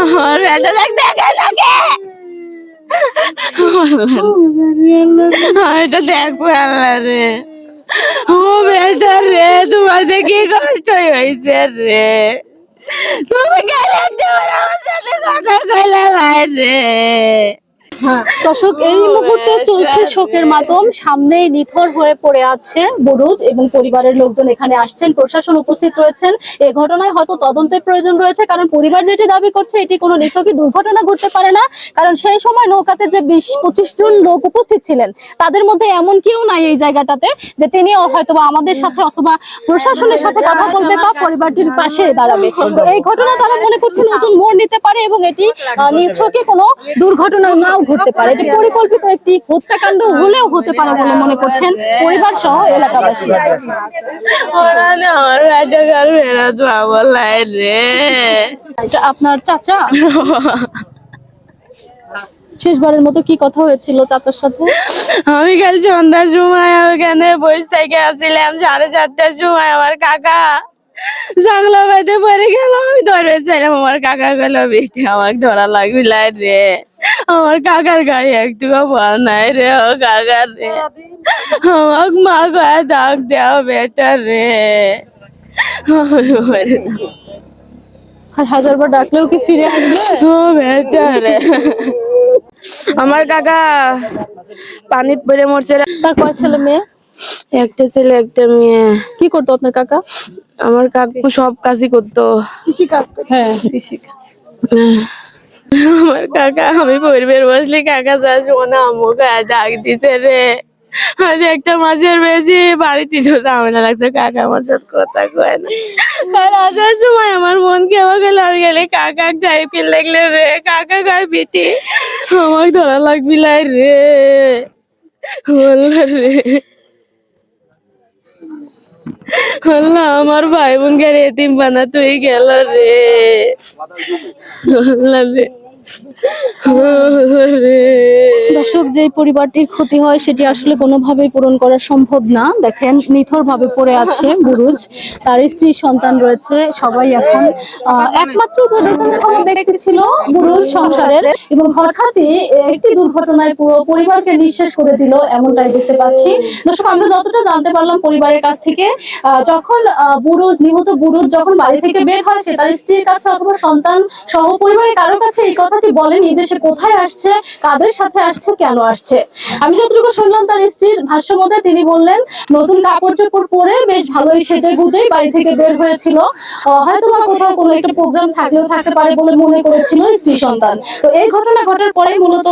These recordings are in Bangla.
আমার বেটা দেখ, দেখে দেখে এটা দেখব আল্লাহ রে। ও বেটা রে, তোমার কি কষ্ট হয়েছে রে। তুমি গেলে আমার সাথে কথা কইলে ভাই রে দর্শক এই মুহূর্তে চলছে শোকের মাতম সামনে নিথর হয়ে পড়ে আছে বুরুজ এবং পরিবারের লোকজন এখানে আসছেন। প্রশাসন উপস্থিত রয়েছেন। এই ঘটনায় হয়তো তদন্তের প্রয়োজন রয়েছে কারণ পরিবার যেটি দাবি করছে এটি কোনো নিছকই দুর্ঘটনা ঘটতে পারে না। কারণ সেই সময় নৌকাতে যে বিশ পঁচিশ জন লোক উপস্থিত ছিলেন তাদের মধ্যে এমন কেউ নাই এই জায়গাটাতে যে তিনি হয়তোবা আমাদের সাথে অথবা প্রশাসনের সাথে কথা বলবে বা পরিবারটির পাশে দাঁড়াবে। তো এই ঘটনা তারা মনে করছে নতুন মোড় নিতে পারে এবং এটি নিছকে কোনো দুর্ঘটনা নাও ঘটতে পারে এটি পরিকল্পিত একটি হত্যাকাণ্ড হলেও হতে পারে বলে মনে করছেন পরিবার সহ এলাকাবাসী। এটা আপনার চাচা? শেষবারের মতো কি কথা হয়েছিল চাচার সাথে? আমি কাল সন্ধ্যার সময় ওখানে বসে থেকে আসছিলাম, সাড়ে চারটার সময় আমার কাকা জাংলা বাইতে পরে গেল, আমি ধরে চাইলাম আমার কাকা গেল আমাকে ধরা লাগবে রে। আমার কাকার গায়ে একটু বল নাই রে ও কাকার রে। আমাকে মা গায়ে ডাক দেওয়া বেটার রে। আর হাজারবার ডাকলেও কি ফিরে আসবে? ও বেটার রে। আমার কাকা পানিত পড়ে মরছে রে। তার কয় ছেলে মেয়ে? একটা ছেলে একটা মেয়ে। কি করতো আপনার কাকা? আমার কাকু সব কাজই করতো। কৃষি কাজ করতো। হ্যাঁ কৃষি আমার কাকা, আমি পরিবার বসলে, কাকা যা শোনা, আমাকে ডাক দিছে রে। আজ একটা মাসের বেশি বাড়িতে ঝামেলা লাগছে, কাকা আমার সাথে কথা কয় না। কাল আসার সময় আমার মন কেমন গেল আমি গেলে, কাকা যাই ফিল লাগলে রে, কাকা গায়ে পিটি আমাকে ধরা লাগবি লাই রে। বললা রে। আল্লাহ আমার ভাই বোনকে এতিম বানা তুই গেল রে। রে। দর্শক যে পরিবারটির ক্ষতি হয়, সেটি আসলে কোনোভাবেই পূরণ করা সম্ভব না। দেখেন নিথর ভাবে পড়ে আছে বুরুজ। তার স্ত্রী সন্তান রয়েছে, সবাই এখন একমাত্র ছিল বুরুজ সংসারের এবং হঠাৎই একটি দুর্ঘটনায় পুরো পরিবারকে করে দিল, এমনটাই দেখতে পাচ্ছি। দর্শক, আমরা যতটা জানতে পারলাম পরিবারের কাছ থেকে যখন বুরুজ, নিহত বুরুজ যখন বাড়ি থেকে বের হয়, সে তার স্ত্রীর কাছে অথবা সন্তান সহ পরিবারের কারও কাছে এই কথাটি বলেনি যে সে কোথায় আসছে, কাদের সাথে আসছে কেন আসছে? আমি যতটুকু শুনলাম তার স্ত্রীর ভাষ্য মতে তিনি বললেন, নতুন কাপড় চোপড় পরে বেশ ভালোই সেজে গুজেই বাড়ি থেকে বের হয়েছিল। হয়তো বা কোথাও কোনো একটা প্রোগ্রাম থাকলেও থাকতে পারে বলে মনে করেছিল স্ত্রী সন্তান। তো এই ঘটনা ঘটার পরে মূলত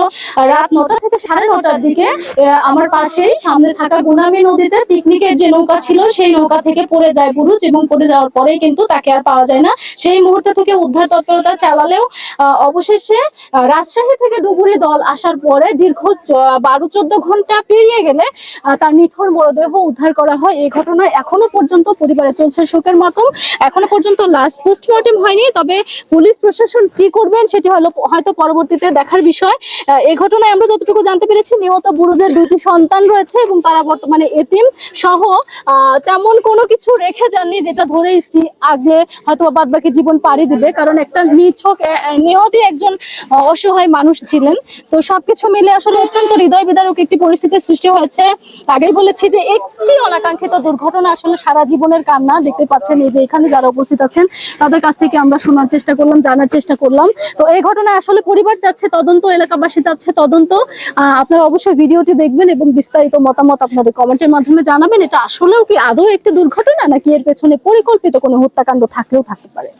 রাত নটা থেকে সাড়ে নটার দিকে আমার পাশেই সামনে থাকা গুনামি নদীতে পিকনিকের যে নৌকা ছিল, সেই নৌকা থেকে পড়ে যায় পুরুষ এবং পড়ে যাওয়ার পরেই কিন্তু তাকে আর পাওয়া যায় না। সেই মুহূর্তে থেকে উদ্ধার তৎপরতা চালালেও অবশেষে রাজশাহী থেকে ডুবুরি দল আসার পরে দীর্ঘ বারো, চোদ্দ ঘণ্টা পেরিয়ে গেলে তার নিথর মরদেহ উদ্ধার করা হয়। এই ঘটনায় এখনও পর্যন্ত পরিবারে চলছে শোকের মাতম। এখনও পর্যন্ত লাস্ট পোস্টমর্টেম হয়নি, তবে পুলিশ প্রশাসন কি করবেন সেটি হলো, হয়তো পরবর্তীতে দেখার বিষয়। এই ঘটনায় আমরা যতটুকু জানতে পেরেছি, নিহত বুরুজের দুটি সন্তান রয়েছে এবং তারা বর্তমানে এতিম সহ তেমন কোনো কিছু রেখে যাননি যেটা ধরে স্ত্রী আগলে হয়তো বাদ বাকি জীবন পাড়ি দিবে। কারণ একটা নিছক নিহতই একজন অসহায় মানুষ ছিলেন। তো সবকিছু মিলে আসলে অত্যন্ত হৃদয় বিদারক একটি পরিস্থিতির সৃষ্টি হয়েছে। আগেই বলেছি যে একটি অনাকাঙ্ক্ষিত দুর্ঘটনা আসলে সারা জীবনের কান্না। দেখতে পাচ্ছেন এই যে এখানে যারা উপস্থিত আছেন, তাদের কাছ থেকে আমরা শোনার চেষ্টা করলাম, জানার চেষ্টা করলাম। তো এই ঘটনায় আসলে পরিবার যাচ্ছে, তদন্ত, এলাকাবাসী যাচ্ছে, তদন্ত। আপনারা অবশ্যই ভিডিওটি দেখবেন এবং বিস্তারিত মতামত আপনাদের কমেন্টের মাধ্যমে জানাবেন। এটা আসলেও কি আদৌ একটি দুর্ঘটনা, নাকি এর পেছনে পরিকল্পিত কোনো হত্যাকাণ্ড থাকলেও থাকতে পারে?